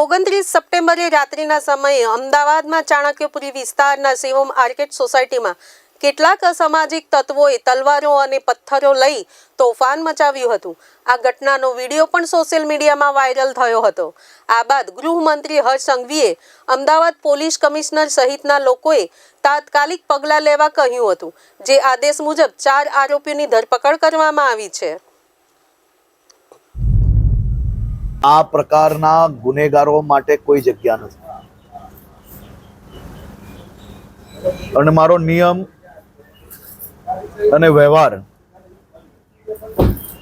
ઓગણત્રીસ સપ્ટેમ્બરે રાત્રિના સમયે અમદાવાદમાં ચાણક્યપુરી વિસ્તારના શિવમ આર્કેટ સોસાયટીમાં કેટલાક અસામાજિક તત્વોએ તલવારો અને પથ્થરો લઈ તોફાન મચાવ્યું હતું. આ ઘટનાનો વીડિયો પણ સોશિયલ મીડિયામાં વાયરલ થયો હતો. આ બાદ ગૃહમંત્રી હર્ષ સંઘવીએ અમદાવાદ પોલીસ કમિશનર સહિતના લોકોએ તાત્કાલિક પગલાં લેવા કહ્યું હતું. જે આદેશ મુજબ ચાર આરોપીઓની ધરપકડ કરવામાં આવી છે. આ પ્રકારના ગુનેગારો માટે કોઈ જગ્યા નથી. અને મારો નિયમ અને વ્યવહાર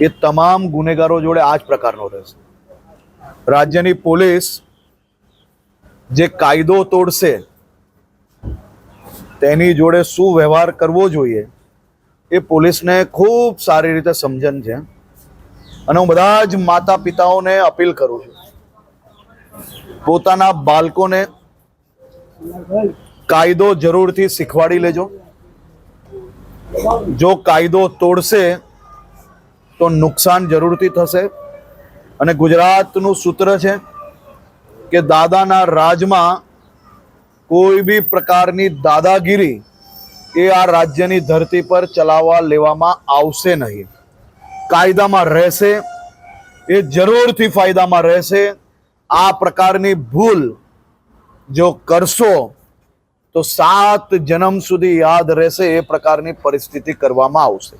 એ તમામ ગુનેગારો જોડે આ જ પ્રકારનો રહેશે. રાજ્યની પોલીસ જે કાયદો તોડશે, તેની જોડે શું વ્યવહાર કરવો જોઈએ, એ પોલીસને ખૂબ સારી રીતે સમજણ છે. અને હું બધા જ માતા પિતાઓને અપીલ કરું છું. પોતાના બાળકોને કાયદો જરૂરથી શીખવાડી લેજો. જો કાયદો તોડશે, તો નુકસાન જરૂરથી થશે. અને ગુજરાતનું સૂત્ર છે કે દાદાના રાજમાં કોઈ બી પ્રકારની દાદાગીરી એ આ રાજ્યની ધરતી પર ચલાવવા લેવામાં આવશે નહીં. કાયદામાં રહેશે, એ જરૂરથી ફાયદામાં રહેશે. આ પ્રકારની ભૂલ જો કરશો, તો સાત જન્મ સુધી યાદ રહેશે, એ પ્રકારની પરિસ્થિતિ કરવામાં આવશે.